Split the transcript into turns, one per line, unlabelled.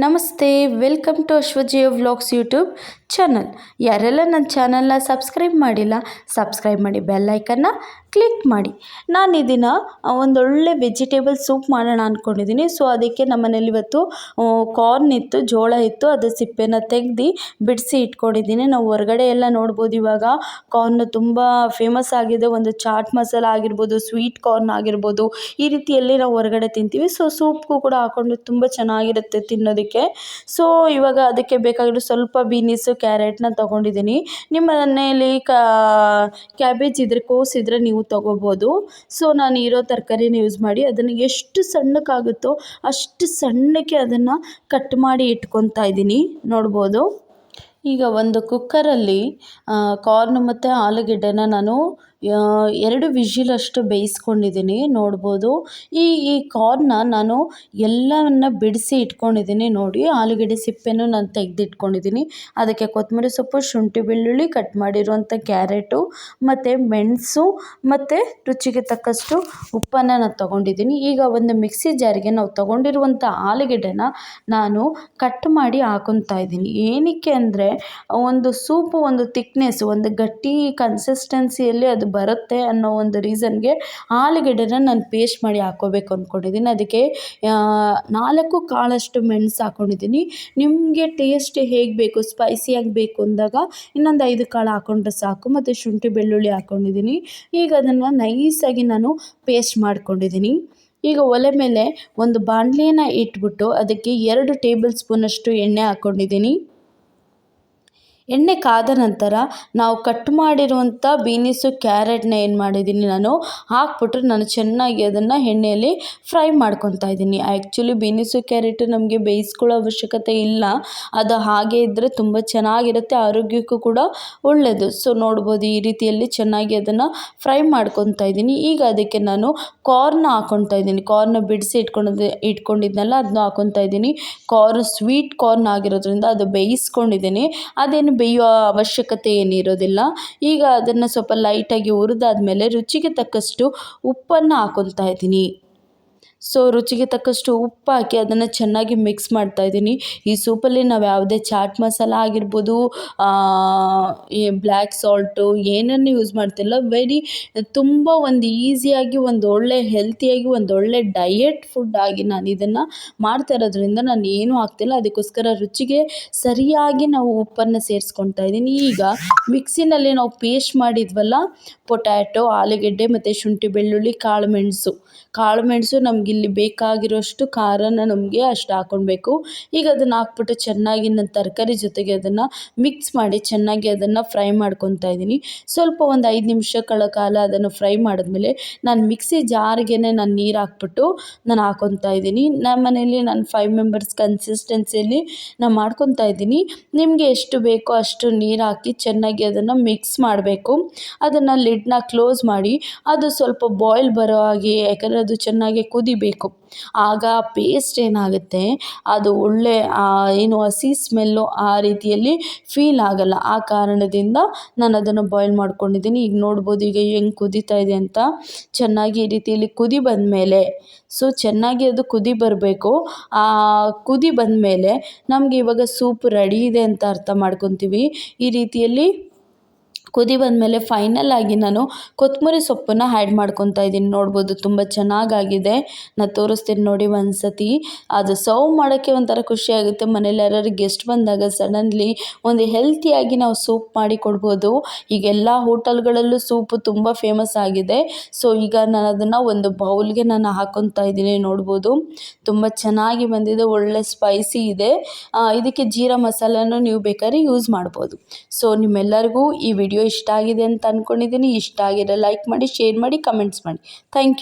నమస్తే welcome to అశ్వజియో vlogs YouTube. Channel. ಯಾರೆಲ್ಲ ನನ್ನ ಚಾನಲ್ನ ಸಬ್ಸ್ಕ್ರೈಬ್ ಮಾಡಿಲ್ಲ, ಸಬ್ಸ್ಕ್ರೈಬ್ ಮಾಡಿ ಬೆಲ್ ಐಕನ್ನ ಕ್ಲಿಕ್ ಮಾಡಿ. ನಾನು ಇದನ್ನು ದಿನ ಒಂದೊಳ್ಳೆ ವೆಜಿಟೇಬಲ್ ಸೂಪ್ ಮಾಡೋಣ ಅಂದ್ಕೊಂಡಿದ್ದೀನಿ ಸೊ ಅದಕ್ಕೆ ನಮ್ಮ ಮನೇಲಿ ಇವತ್ತು ಕಾರ್ನ್ ಇತ್ತು, ಜೋಳ ಇತ್ತು, ಅದು ಸಿಪ್ಪೆನ ತೆಗ್ದು ಬಿಡಿಸಿ ಇಟ್ಕೊಂಡಿದ್ದೀನಿ ನಾವು ಹೊರಗಡೆ ಎಲ್ಲ ನೋಡ್ಬೋದು ಇವಾಗ. ಕಾರ್ನ್ ತುಂಬ ಫೇಮಸ್ ಆಗಿದೆ. ಒಂದು ಚಾಟ್ ಮಸಾಲ ಆಗಿರ್ಬೋದು ಸ್ವೀಟ್ ಕಾರ್ನ್ ಆಗಿರ್ಬೋದು, ಈ ರೀತಿಯಲ್ಲಿ ನಾವು ಹೊರಗಡೆ ತಿಂತೀವಿ. ಸೊ ಸೂಪ್ಗೂ ಕೂಡ ಹಾಕ್ಕೊಂಡು ತುಂಬ ಚೆನ್ನಾಗಿರುತ್ತೆ ತಿನ್ನೋದಕ್ಕೆ. ಸೊ ಇವಾಗ ಅದಕ್ಕೆ ಬೇಕಾಗಿರೋ ಸ್ವಲ್ಪ ಬೀನಿಸು ಕ್ಯಾರೆಟ್ನ ತೊಗೊಂಡಿದ್ದೀನಿ. ನಿಮ್ಮ ಮನೆಯಲ್ಲಿ ಕ್ಯಾಬೇಜ್ ಇದ್ದರೆ ಕೋಸ್ ಇದ್ದರೆ ನೀವು ತೊಗೋಬೋದು. ಸೊ, ನಾನು ಇರೋ ತರಕಾರಿನ ಯೂಸ್ ಮಾಡಿ ಅದನ್ನು ಎಷ್ಟು ಸಣ್ಣಕ್ಕಾಗುತ್ತೋ ಅಷ್ಟು ಸಣ್ಣಕ್ಕೆ ಅದನ್ನು ಕಟ್ ಮಾಡಿ ಇಟ್ಕೊತಾ ಇದ್ದೀನಿ. ನೋಡ್ಬೋದು. ಈಗ ಒಂದು ಕುಕ್ಕರಲ್ಲಿ ಕಾರ್ನ್ ಮತ್ತು ಆಲೂಗೆಡ್ಡೆನ ನಾನು ಎರಡು ವಿಷಿಲಷ್ಟು ಬೇಯಿಸ್ಕೊಂಡಿದ್ದೀನಿ, ನೋಡ್ಬೋದು. ಈ ಈ ಕಾರ್ನ ನಾನು ಎಲ್ಲವನ್ನು ಬಿಡಿಸಿ ಇಟ್ಕೊಂಡಿದ್ದೀನಿ ನೋಡಿ. ಆಲೂಗಡ್ಡೆ ಸಿಪ್ಪೆನೂ ನಾನು ತೆಗೆದಿಟ್ಕೊಂಡಿದ್ದೀನಿ. ಅದಕ್ಕೆ ಕೊತ್ತಂಬರಿ ಸೊಪ್ಪು, ಶುಂಠಿ ಬೆಳ್ಳುಳ್ಳಿ ಕಟ್ ಮಾಡಿರುವಂಥ ಕ್ಯಾರೆಟು, ಮತ್ತು ಮೆಣಸು, ಮತ್ತು ರುಚಿಗೆ ತಕ್ಕಷ್ಟು ಉಪ್ಪನ್ನು ನಾನು ತೊಗೊಂಡಿದ್ದೀನಿ. ಈಗ ಒಂದು ಮಿಕ್ಸಿ ಜಾರಿಗೆ ನಾವು ತೊಗೊಂಡಿರುವಂಥ ಆಲೂಗೆಡ್ಡೆನ ನಾನು ಕಟ್ ಮಾಡಿ ಹಾಕೊತಾ ಇದ್ದೀನಿ. ಏನಕ್ಕೆ ಅಂದರೆ, ಒಂದು ಸೂಪು, ಒಂದು ತಿಕ್ನೆಸ್ ಒಂದು ಗಟ್ಟಿ ಕನ್ಸಿಸ್ಟೆನ್ಸಿಯಲ್ಲಿ ಅದು ಬರುತ್ತೆ ಅನ್ನೋ ಒಂದು ರೀಸನ್ಗೆ ಆಲೂಗಡ್ಡೆನ ನಾನು ಪೇಸ್ಟ್ ಮಾಡಿ ಹಾಕ್ಕೋಬೇಕು ಅಂದ್ಕೊಂಡಿದ್ದೀನಿ ಅದಕ್ಕೆ ನಾಲ್ಕು ಕಾಳಷ್ಟು ಮೆಣಸು ಹಾಕ್ಕೊಂಡಿದ್ದೀನಿ ನಿಮಗೆ ಟೇಸ್ಟ್ ಹೇಗೆ ಬೇಕು ಸ್ಪೈಸಿಯಾಗಿ ಬೇಕು ಅಂದಾಗ ಇನ್ನೊಂದು ಐದು ಕಾಳು ಹಾಕ್ಕೊಂಡ್ರೆ ಸಾಕು ಮತ್ತು ಶುಂಠಿ, ಬೆಳ್ಳುಳ್ಳಿ ಹಾಕ್ಕೊಂಡಿದ್ದೀನಿ ಈಗ ಅದನ್ನು ನೈಸಾಗಿ ನಾನು ಪೇಸ್ಟ್ ಮಾಡ್ಕೊಂಡಿದ್ದೀನಿ. ಈಗ ಒಲೆ ಮೇಲೆ ಒಂದು ಬಾಣಲಿನ ಇಟ್ಬಿಟ್ಟು ಅದಕ್ಕೆ ಎರಡು ಟೇಬಲ್ ಸ್ಪೂನಷ್ಟು ಎಣ್ಣೆ ಹಾಕ್ಕೊಂಡಿದ್ದೀನಿ ಎಣ್ಣೆ ಕಾದ ನಂತರ ನಾವು ಕಟ್ ಮಾಡಿರುವಂಥ ಬೀನಿಸು ಕ್ಯಾರೆಟ್ನ ಏನು ಮಾಡಿದ್ದೀನಿ ನಾನು, ಹಾಕ್ಬಿಟ್ರೆ ನಾನು ಚೆನ್ನಾಗಿ ಅದನ್ನು ಎಣ್ಣೆಯಲ್ಲಿ ಫ್ರೈ ಮಾಡ್ಕೊತಾ ಇದ್ದೀನಿ. ಆ್ಯಕ್ಚುಲಿ ಬೀನಿಸು ಕ್ಯಾರೆಟು ನಮಗೆ ಬೇಯಿಸ್ಕೊಳ್ಳೋ ಅವಶ್ಯಕತೆ ಇಲ್ಲ. ಅದು ಹಾಗೆ ಇದ್ದರೆ ತುಂಬ ಚೆನ್ನಾಗಿರುತ್ತೆ, ಆರೋಗ್ಯಕ್ಕೂ ಕೂಡ ಒಳ್ಳೆಯದು ಸೊ ನೋಡ್ಬೋದು ಈ ರೀತಿಯಲ್ಲಿ ಚೆನ್ನಾಗಿ ಅದನ್ನು ಫ್ರೈ ಮಾಡ್ಕೊತಾ ಇದ್ದೀನಿ. ಈಗ ಅದಕ್ಕೆ ನಾನು ಕಾರ್ನ್ ಹಾಕ್ಕೊತಾ ಇದ್ದೀನಿ. ಕಾರ್ನ ಬಿಡಿಸಿ ಇಟ್ಕೊಂಡಿದ್ದೆ ಇಟ್ಕೊಂಡಿದ್ನಲ್ಲ ಅದನ್ನ ಹಾಕ್ಕೊತಾ ಇದ್ದೀನಿ. ಕಾರ್ನ್ ಸ್ವೀಟ್ ಕಾರ್ನ್ ಆಗಿರೋದ್ರಿಂದ ಅದು ಬೇಯಿಸ್ಕೊಂಡಿದ್ದೀನಿ. ಅದೇನು ಬೇಯೋ ಅವಶ್ಯಕತೆ ಏನಿರೋದಿಲ್ಲ. ಈಗ ಅದನ್ನು ಸ್ವಲ್ಪ ಲೈಟಾಗಿ ಹುರಿದಾದ್ಮೇಲೆ ರುಚಿಗೆ ತಕ್ಕಷ್ಟು ಉಪ್ಪನ್ನು ಹಾಕ್ಕೊಳ್ತಾ ಇದ್ದೀನಿ. ಸೊ ರುಚಿಗೆ ತಕ್ಕಷ್ಟು ಉಪ್ಪು ಹಾಕಿ ಅದನ್ನು ಚೆನ್ನಾಗಿ ಮಿಕ್ಸ್ ಮಾಡ್ತಾ ಇದ್ದೀನಿ. ಈ ಸೂಪಲ್ಲಿ ನಾವು ಯಾವುದೇ ಚಾಟ್ ಮಸಾಲ ಆಗಿರ್ಬೋದು ಈ ಬ್ಲ್ಯಾಕ್ ಸಾಲ್ಟು ಏನನ್ನು ಯೂಸ್ ಮಾಡ್ತಿಲ್ಲ ವೆರಿ ತುಂಬ ಒಂದು ಈಸಿಯಾಗಿ, ಒಂದು ಒಳ್ಳೆ ಹೆಲ್ತಿಯಾಗಿ, ಒಂದು ಒಳ್ಳೆ ಡಯೆಟ್ ಫುಡ್ ಆಗಿ ನಾನು ಇದನ್ನು ಮಾಡ್ತಾ ಇರೋದ್ರಿಂದ ನಾನು ಏನೂ ಹಾಕ್ತಿಲ್ಲ. ಅದಕ್ಕೋಸ್ಕರ ರುಚಿಗೆ ಸರಿಯಾಗಿ ನಾವು ಉಪ್ಪನ್ನು ಸೇರಿಸ್ಕೊತಾ ಇದ್ದೀನಿ. ಈಗ ಮಿಕ್ಸಿನಲ್ಲಿ ನಾವು ಪೇಸ್ಟ್ ಮಾಡಿದ್ವಲ್ಲ, ಪೊಟ್ಯಾಟೊ, ಆಲೂಗೆಡ್ಡೆ ಮತ್ತು ಶುಂಠಿ ಬೆಳ್ಳುಳ್ಳಿ, ಕಾಳು ಮೆಣಸು. ಕಾಳು ಮೆಣಸು ನಮ್ಗೆ ಇಲ್ಲಿ ಬೇಕಾಗಿರೋಷ್ಟು ಖಾರನ ನಮಗೆ ಅಷ್ಟು ಹಾಕ್ಕೊಳ್ಬೇಕು ಈಗ ಅದನ್ನು ಹಾಕ್ಬಿಟ್ಟು ಚೆನ್ನಾಗಿ ನನ್ನ ತರಕಾರಿ ಜೊತೆಗೆ ಅದನ್ನು ಮಿಕ್ಸ್ ಮಾಡಿ ಚೆನ್ನಾಗಿ ಅದನ್ನು ಫ್ರೈ ಮಾಡ್ಕೊತಾ ಇದ್ದೀನಿ. ಸ್ವಲ್ಪ ಒಂದು ಐದು ನಿಮಿಷಗಳ ಕಾಲ ಅದನ್ನು ಫ್ರೈ ಮಾಡಿದ್ಮೇಲೆ ನಾನು ಮಿಕ್ಸಿ ಜಾರ್ಗೆ ನಾನು ನೀರು ಹಾಕ್ಬಿಟ್ಟು ನಾನು ಹಾಕೊತಾ ಇದ್ದೀನಿ. ನಮ್ಮ ಮನೇಲಿ ನಾನು ಫೈವ್ ಮೆಂಬರ್ಸ್ ಕನ್ಸಿಸ್ಟೆನ್ಸಿಯಲ್ಲಿ ನಾನು ಮಾಡ್ಕೊತಾ ಇದ್ದೀನಿ. ನಿಮಗೆ ಎಷ್ಟು ಬೇಕೋ ಅಷ್ಟು ನೀರು ಹಾಕಿ ಚೆನ್ನಾಗಿ ಅದನ್ನು ಮಿಕ್ಸ್ ಮಾಡಬೇಕು. ಅದನ್ನು ಲಿಡ್ನ ಕ್ಲೋಸ್ ಮಾಡಿ, ಅದು ಸ್ವಲ್ಪ ಬಾಯ್ಲ್ ಬರೋ ಹಾಗೆ, ಯಾಕಂದರೆ ಅದು ಚೆನ್ನಾಗಿ ಕುದಿಬೇಕು ಆಗ ಪೇಸ್ಟ್ ಏನಾಗುತ್ತೆ? ಅದು ಒಳ್ಳೆ ಏನು, ಹಸಿ ಸ್ಮೆಲ್ಲು ಆ ರೀತಿಯಲ್ಲಿ ಫೀಲ್ ಆಗಲ್ಲ. ಆ ಕಾರಣದಿಂದ ನಾನು ಅದನ್ನು ಬಾಯ್ಲ್ ಮಾಡ್ಕೊಂಡಿದ್ದೀನಿ. ಈಗ ನೋಡ್ಬೋದು, ಈಗ ಹೆಂಗೆ ಕುದೀತಾ ಇದೆ ಅಂತ. ಚೆನ್ನಾಗಿ ಈ ರೀತಿಯಲ್ಲಿ ಕುದಿ ಬಂದಮೇಲೆ ಸೊ ಚೆನ್ನಾಗಿ ಅದು ಕುದಿ ಬರಬೇಕು. ಆ, ಕುದಿ ಬಂದಮೇಲೆ ನಮಗೆ ಇವಾಗ ಸೂಪ್ ರೆಡಿ ಇದೆ ಅಂತ ಅರ್ಥ ಮಾಡ್ಕೊತೀವಿ. ಈ ರೀತಿಯಲ್ಲಿ ಕುದಿ ಬಂದಮೇಲೆ ಫೈನಲ್ ಆಗಿ ನಾನು ಕೊತ್ತಂಬರಿ ಸೊಪ್ಪನ್ನು ಆ್ಯಡ್ ಮಾಡ್ಕೊತಾ ಇದ್ದೀನಿ. ನೋಡ್ಬೋದು ತುಂಬ ಚೆನ್ನಾಗಾಗಿದೆ. ನಾನು ತೋರಿಸ್ತೀನಿ ನೋಡಿ ಒಂದು ಸತಿ ಅದು ಸರ್ವ್ ಮಾಡೋಕ್ಕೆ ಒಂಥರ ಖುಷಿಯಾಗುತ್ತೆ ಮನೇಲಿ ಯಾರಾದ್ರು ಗೆಸ್ಟ್ ಬಂದಾಗ ಸಡನ್ಲಿ ಒಂದು ಹೆಲ್ತಿಯಾಗಿ ನಾವು ಸೂಪ್ ಮಾಡಿ ಕೊಡ್ಬೋದು. ಈಗ ಎಲ್ಲ ಹೋಟೆಲ್ಗಳಲ್ಲೂ ಸೂಪು ತುಂಬ ಫೇಮಸ್ ಆಗಿದೆ. ಸೊ ಈಗ ನಾನು ಅದನ್ನು ಒಂದು ಬೌಲ್ಗೆ ನಾನು ಹಾಕೊತಾ ಇದ್ದೀನಿ ನೋಡ್ಬೋದು. ತುಂಬ ಚೆನ್ನಾಗಿ ಬಂದಿದೆ. ಒಳ್ಳೆ ಸ್ಪೈಸಿ ಇದೆ. ಇದಕ್ಕೆ ಜೀರಾ ಮಸಾಲನೂ ನೀವು ಬೇಕಾದ್ರೆ ಯೂಸ್ ಮಾಡ್ಬೋದು. ಸೊ ನಿಮ್ಮೆಲ್ಲರಿಗೂ ಈ ವಿಡಿಯೋ ಇಷ್ಟ ಆಗಿದೆ ಅಂತ ಅಂದ್ಕೊಂಡಿದ್ದೀನಿ ಇಷ್ಟ ಆಗಿದ್ರೆ ಲೈಕ್ ಮಾಡಿ ಶೇರ್ ಮಾಡಿ ಕಮೆಂಟ್ಸ್ ಮಾಡಿ. Thank you